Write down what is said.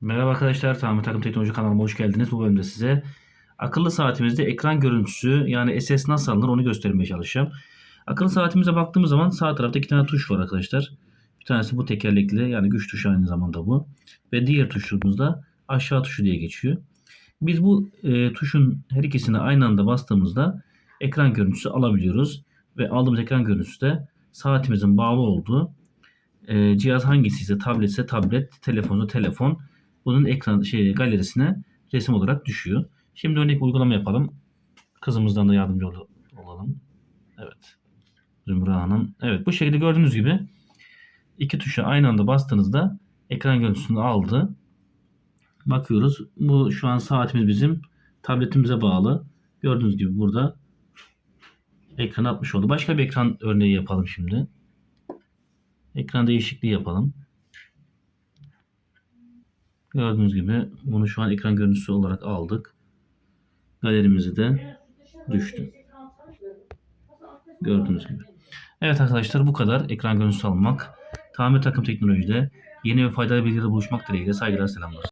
Merhaba arkadaşlar, Tamir Takım Teknoloji kanalıma hoş geldiniz. Bu bölümde size akıllı saatimizde ekran görüntüsü yani SS nasıl alınır onu göstermeye çalışacağım. Akıllı saatimize baktığımız zaman sağ tarafta iki tane tuş var arkadaşlar. Bir tanesi bu tekerlekli yani güç tuşu aynı zamanda bu. Ve diğer tuşumuz aşağı tuşu diye geçiyor. Biz bu e, tuşun her ikisini aynı anda bastığımızda ekran görüntüsü alabiliyoruz. Ve aldığımız ekran görüntüsü de saatimizin bağlı olduğu e, cihaz hangisi ise tablet ise tablet, telefonsa telefon bunun ekran şey galerisine resim olarak düşüyor. Şimdi örnek uygulama yapalım. Kızımızdan da yardımcı ol- olalım. Evet. Zümra Hanım. Evet bu şekilde gördüğünüz gibi iki tuşa aynı anda bastığınızda ekran görüntüsünü aldı. Bakıyoruz. Bu şu an saatimiz bizim tabletimize bağlı. Gördüğünüz gibi burada ekran atmış oldu. Başka bir ekran örneği yapalım şimdi. Ekran değişikliği yapalım. Gördüğünüz gibi bunu şu an ekran görüntüsü olarak aldık. Galerimizi de düştü. Gördüğünüz gibi. Evet arkadaşlar bu kadar ekran görüntüsü almak. Tamir takım teknolojide yeni ve faydalı bilgilerle buluşmak dileğiyle saygılar selamlar.